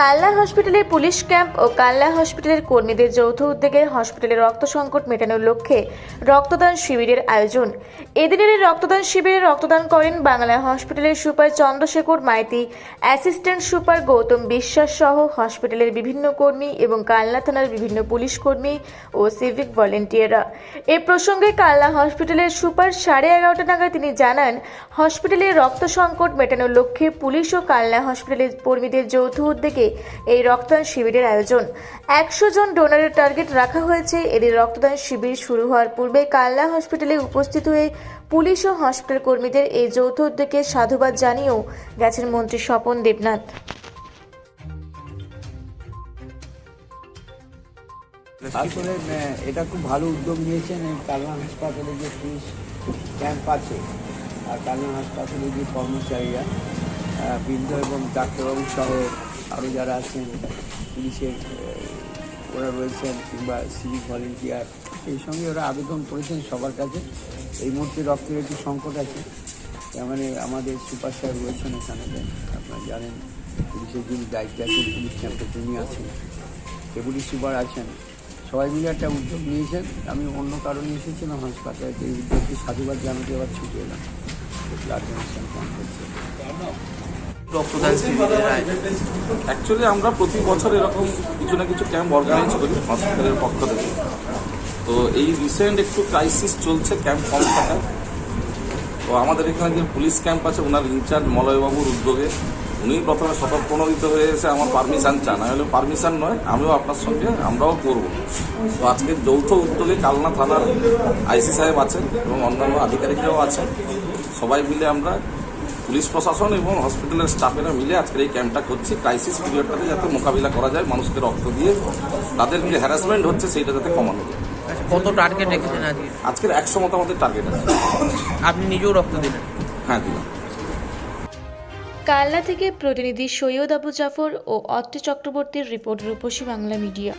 কাল্লা হসপিটালের police camp ও কাল্লা হসপিটালের কর্মীদের যৌথ উদ্যোগে হসপিটালের রক্ত সংকট মেটানোর লক্ষ্যে রক্তদান শিবিরের আয়োজন। এদিনের রক্তদান শিবিরে রক্তদান করেন বাংলা হসপিটালের super Chandrashekhar Maiti, assistant super Goutam Biswas সহ হসপিটালের বিভিন্ন কর্মী এবং কাল্লা থানার বিভিন্ন পুলিশ কর্মী ও সিভিক ভলেন্টিয়াররা। এ প্রসঙ্গে কাল্লা হসপিটালের সুপার সাড়ে এগারোটা নাগাদ তিনি জানান হসপিটালের রক্ত সংকট মেটানোর লক্ষ্যে পুলিশ ও কাল্লা হসপিটালের কর্মীদের যৌথ উদ্যোগে এই রক্তদান শিবিরের আয়োজন। একশো জন ডোনারের টার্গেট রাখা হয়েছে। এদের রক্তদান শিবির শুরু হওয়ার পূর্বে কাল্লা হসপিটালে উপস্থিত হয়ে পুলিশ ও হসপিটাল কর্মীদের এই যৌথ উদ্যোগে সাধুবাদ জানিয়েও গেছেন মন্ত্রী স্বপন দেবনাথ। আসলে এটা খুব ভালো উদ্যোগ নিয়েছেন এই কালনা হাসপাতালে যে পুলিশ ক্যাম্প আছে। আর কালনা হাসপাতালে যে কর্মচারীরা বৃদ্ধ এবং ডাক্তারবাবু সহ আরও যারা আছেন পুলিশের ওরা রয়েছেন কিংবা সিভিক ভলেন্টিয়ার সেই সঙ্গে ওরা আবেদন করেছেন সবার কাছে। এই মুহূর্তে রক্তের একটু সংকট আছে। তার মানে আমাদের সুপার স্যার রয়েছেন এখানে। আপনারা জানেন পুলিশের যিনি দায়িত্বে আছেন, পুলিশ ক্যাম্পে তিনি আছেন। ডেপুটি সুপার আছেন। সবাই মিলে একটা উদ্যোগ নিয়েছেন। আমি অন্য কারণে এসেছিলাম হাসপাতালে এই উদ্যোগকে সাধুবাদ জানাতে আবার ছুটে এলাম। ব্লাড ডোনেশন ক্যাম্প হচ্ছে রক্তদান শিবিরের আয়োজন। অ্যাকচুয়ালি আমরা প্রতি বছর এরকম কিছু না কিছু ক্যাম্প অর্গানাইজ করি হসপিটালের পক্ষ থেকে। তো এই রিসেন্ট একটু ক্রাইসিস চলছে ক্যাম্প কম থাকায়। তো আমাদের এখানে যে পুলিশ ক্যাম্প আছে ওনার ইনচার্জ মলয়বাবুর উদ্যোগে, উনি প্রথমে স্বতঃপ্রণোদিত হয়ে এসে আমার পারমিশন চান। হলে পারমিশন নয়, আমিও আপনার সঙ্গে, আমরাও করব। তো আজকে যৌথ উদ্যোগে কালনা থানার আইসি সাহেব আছেন এবং অন্যান্য আধিকারিকরাও আছেন। সবাই মিলে আমরা পুলিশ প্রশাসন এবং হসপিটালের স্টাফেরা মিলে আজকের এই ক্যাম্পটা করছি। ক্রাইসিস পিরিয়ডটাতে যাতে মোকাবিলা করা যায় মানুষকে রক্ত দিয়ে তাদের যে হ্যারাসমেন্ট হচ্ছে সেইটা যাতে কমানো যায়। আচ্ছা, কত টার্গেট রেখেছেন আজকে? আজকের একশো মতো আমাদের টার্গেট আছে। আপনি নিজেও রক্ত দিলেন? হ্যাঁ দিলাম। কাল্লা থেকে প্রতিনিধি সৈয়দ আবু জাফর ও অত্রি চক্রবর্তীর রিপোর্ট রূপসী বাংলা মিডিয়া।